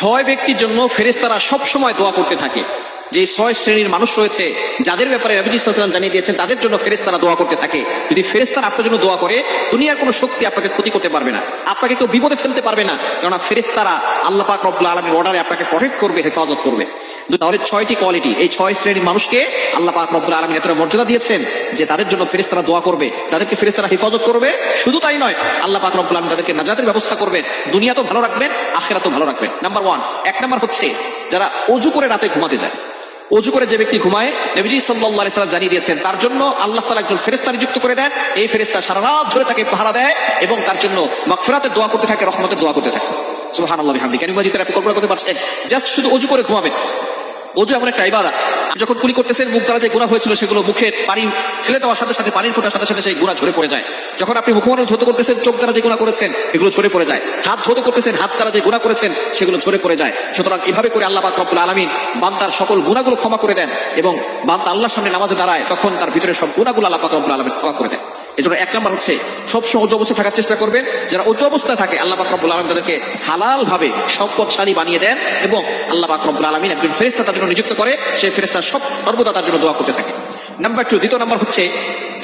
ছয় ব্যক্তির জন্য ফেরেস্তারা সব সময় দোয়া করতে থাকে। যে ছয় শ্রেণির মানুষ রয়েছে, যাদের ব্যাপারে রবিজি সাল্লাম জানিয়ে দিয়েছেন, তাদের জন্য ফেরেস্তারা দোয়া করতে থাকে। যদি ফেরেস্তারা আপনার জন্য দোয়া করে, দুনিয়ার কোনো শক্তি আপনাকে ক্ষতি করতে পারবে না। আপনাকে কেউ বিপদে ফেলতে পারবে না। কেননা ফেরেস্তারা আল্লাহ পাক রব্বুল আলমীর অর্ডারে আপনাকে প্রটেক্ট করবে, হেফাজত করবে। তাহলে ছয়টি কোয়ালিটি এই ছয় শ্রেণির মানুষকে আল্লাহ পাক রব্বুল আলমী এতটা মর্যাদা দিয়েছেন যে তাদের জন্য ফেরেস্তারা দোয়া করবে, তাদেরকে ফেরেস্তারা হেফাজত করবে। শুধু তাই নয়, আল্লাহ পাক রব্বুল আলমী তাদেরকে নাজাতের ব্যবস্থা করবেন দুনিয়া তো ভালো রাখবেন আখেরা তো ভালো রাখবেন। নাম্বার ওয়ান এক নাম্বার হচ্ছে যারা অজু করে রাতে ঘুমাতে যায়। অজু করে যে ব্যক্তি ঘুমায়, নবীজি সাল্লাম জানিয়ে দিয়েছেন, তার জন্য আল্লাহ তাআলা একজন ফেরেশতা নিযুক্ত করে দেন। এই ফেরেশতা সারা রাত ধরে তাকে পাহারা দেয় এবং তার জন্য মাগফিরাতের দোয়া করতে থাকে, রহমতের দোয়া করতে থাকে। সুবহানাল্লাহ বিহামদিহি কেন কল্পনা করতে পারছেন? জাস্ট শুধু অজু করে ঘুমাবেন। অজু এমন একটা ইবাদত। যখন কুলি করতেছেন, মুখ দ্বারা যে গুণা হয়েছিল সেগুলো মুখে পানি ফেলে দেওয়ার সাথে সাথে, পানির ফোটার সাথে সাথে সেই গুণা ঝরে পড়ে যায়। যখন আপনি মুখমানো ধুতে করতেছেন, চোখ দ্বারা যে গুণা করেছেন, এগুলো ঝরে পড়ে যায়। হাত ধুতে করতেছেন, হাত দ্বারা যে গুণা করেছেন, সেগুলো ঝরে পড়ে যায়। সুতরাং এভাবে করে আল্লাহ রব্বুল আলামিন বান্দার সকল গুণাগুলো ক্ষমা করে দেন এবং বান্দা আল্লাহর সামনে নামাজে দাঁড়ায়, তখন তার ভিতরে সব গুণাগুলো আল্লাহ রব্বুল আলামিন ক্ষমা করে দেন। এজন্য এক নম্বর হচ্ছে সবসময় উচ্চ অবস্থায় থাকার চেষ্টা করবেন। যারা উচ্চ অবস্থায় থাকে, আল্লাহ রব্বুল আলামিন তাদেরকে হালাল ভাবে সম্পদশালী বানিয়ে দেন এবং আল্লাহ রব্বুল আলামিন একজন ফেরেশতা তার জন্য নিযুক্ত করে, সেই ফেরেশতা সব সর্বদা তার জন্য দোয়া করতে থাকে। নাম্বার টু দ্বিতীয় নাম্বার হচ্ছে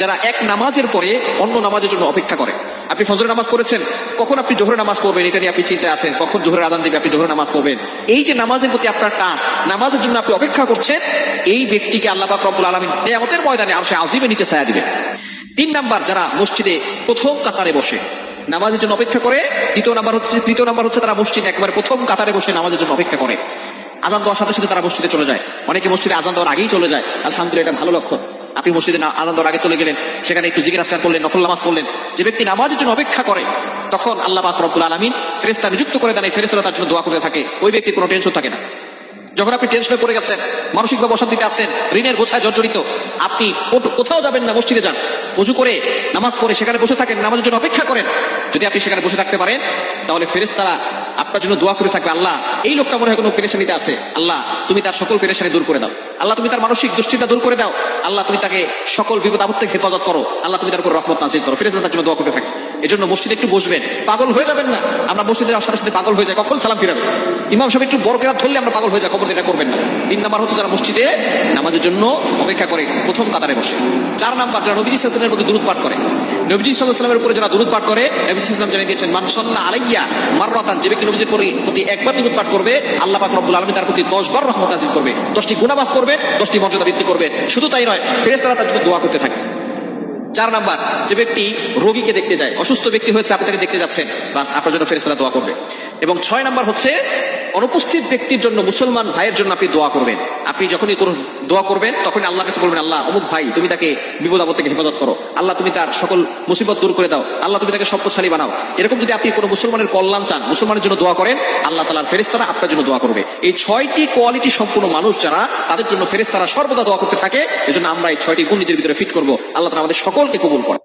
যারা এক নামাজের পরে অন্য নামাজের জন্য অপেক্ষা করে। আপনি ফজরের নামাজ পড়েছেন, কখন আপনি জোহরের নামাজ পড়বেন এটা নিয়ে আপনি চিন্তায় আছেন, কখন জোহরের আজান দিবে আপনি জোহরের নামাজ পড়বেন। এই যে নামাজের প্রতি আপনার টান, নামাজের জন্য আপনি অপেক্ষা করছেন, এই ব্যক্তিকে আল্লাহ পাক রব্বুল আলামিন কিয়ামতের ময়দানে আর সে নিচে ছায়া দিবে তিন নাম্বার, যারা মসজিদে প্রথম কাতারে বসে, নামাজের জন্য অপেক্ষা করে, দ্বিতীয় নাম্বার হচ্ছে, তৃতীয় নাম্বার হচ্ছে তারা মসজিদ একবার প্রথম কাতারে বসে নামাজের জন্য অপেক্ষা করে। আজান দেওয়ার সাথে সাথে তারা মসজিদে চলে যায়। অনেকে মসজিদে আজান দেওয়ার আগেই চলে যায়। আলহামদুলিল্লাহ, এটা ভালো লক্ষণ। আপনি মসজিদে আজান দেওয়ার আগে চলে গেলেন, সেখানে একটু জিকির আসকার করলেন, নফল নামাজ করলেন যে ব্যক্তি নামাজের জন্য অপেক্ষা করে, তখন আল্লাহ পাক রব্বুল আলামিন ফেরেশতা নিযুক্ত করে দেন, এই ফেরেশতারা তার জন্য দোয়া করতে থাকে। ওই ব্যক্তির কোনো টেনশন থাকে না। যখন আপনি টেনশনে পড়ে গেছেন, মানসিকভাবে অশান্তিতে আছেন, ঋণের বোঝায় জর্জরিত, আপনি কোথাও যাবেন না মসজিদে যান। উজু করে নামাজ পড়ে সেখানে বসে থাকেন, নামাজের জন্য অপেক্ষা করেন। যদি আপনি সেখানে বসে থাকতে পারেন, তাহলে ফেরেশতারা আপনার জন্য দোয়া করে থাকবে, আল্লাহ, এই লোকটা মনে হয় কোনো পেরেশানিতে আছে। আল্লাহ, তুমি তার সকল পেরেশানি দূর করে দাও। আল্লাহ, তুমি তার মানসিক দুশ্চিন্তা দূর করে দাও। আল্লাহ, তুমি তাকে সকল বিপদ থেকে হেফাজত করো। আল্লাহ, তুমি তার উপর রহমত নাজিল করো। ফেরেশতা তার জন্য দোয়া করতে থাকে। এজন্য মসজিদে একটু বসবেন। পাগল হয়ে যাবেন না। আমরা মসজিদে সাথে সাথে পাগল হয়ে যাই। কখন সালাম ফিরাবে? ইমাম সাহেব একটু বড় কেরাত ধরলে আমরা পাগল হয়ে যাই। খবর এটা করবেন না। তিন নাম্বার হচ্ছে যারা মসজিদে নামাজের জন্য অপেক্ষা করে, প্রথম কাতারে বসে। চার নাম্বার যারা নবীজি সাল্লামের প্রতি দূরত পাঠ করে। নবীজি সাল্লামের উপরে যারা দূরত পাঠ করে, নবীজি সাল্লাম জানিয়ে দিয়েছেন মানসল্লাহ আলাইয়া মাররাতান যে ব্যক্তি নবীজির পরি- প্রতি একবার দূরত পাঠ করবে, আল্লাহ পাক রব্বুল আলামিন তার প্রতি দশ বার রহমত নাজিল করবে। দশটি মাফ করবে, দশটি মর্যাদা বৃদ্ধি করবে। শুধু তাই নয় ফেরেস তারা তার জন্য দোয়া করতে থাকে। চার নাম্বার, যে ব্যক্তি রোগীকে দেখতে যায়, অসুস্থ ব্যক্তি হয়েছে, আপনি তাকে দেখতে যাচ্ছেন, বাস আপনার জন্য ফেরেস্তারা দোয়া করবে। এবং ছয় নাম্বার হচ্ছে, অনুপস্থিত ব্যক্তির জন্য মুসলমান ভাইয়ের জন্য আপনি দোয়া করবেন। আপনি যখনই কোনো দোয়া করবেন তখন আল্লাহ কাছে বলবেন, আল্লাহ, অমুক ভাই, তুমি তাকে বিপদ আপদ থেকে হেফাজত করো। আল্লাহ, তুমি তার সকল মুসিবত দূর করে দাও। আল্লাহ, তুমি তাকে সম্পদশালী বানাও। এরকম যদি আপনি কোনো মুসলমানের কল্যাণ চান, মুসলমানের জন্য দোয়া করেন, আল্লাহ তালার ফেরেস্তারা আপনার জন্য দোয়া করবে। এই ছয়টি কোয়ালিটি সম্পূর্ণ মানুষ যারা, তাদের জন্য ফেরেস্তারা সর্বদা দোয়া করতে থাকে। এজন্য আমরা এই ছয়টি গুণ নিজের ভিতরে ফিট করব। আল্লাহ তালা আমাদের সকলকে কবুল করে